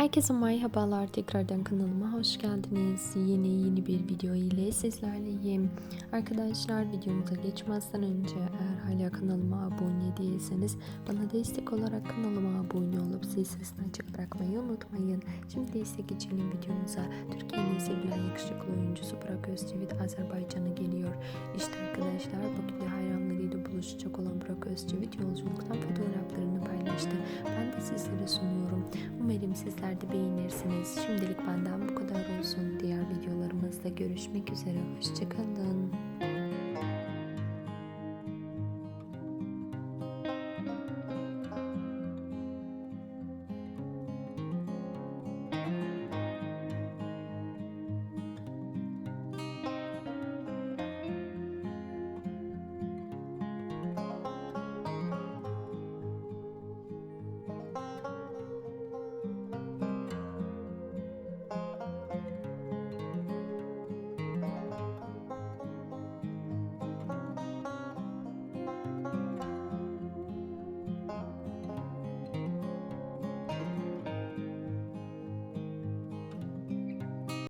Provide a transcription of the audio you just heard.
Herkese merhabalar tekrardan kanalıma hoş geldiniz. Yeni yeni bir video ile sizlerleyim. Arkadaşlar videomuza geçmezden önce eğer hala kanalıma abone değilseniz bana destek olarak kanalıma abone olup zil sesini açık bırakmayı unutmayın. Şimdi ise geçelim videomuza. Türkiye'nin sevilen yakışıklı oyuncusu Burak Özçivit Azerbaycan'a geliyor. İşte arkadaşlar bugün de hayranlarıyla buluşacak olan Burak Özçivit yolculuktan fotoğraflarını paylaştı. Ben de sizlere sunuyorum. Sizler de beğenirsiniz. Şimdilik benden bu kadar olsun. Diğer videolarımızda görüşmek üzere. Hoşçakalın.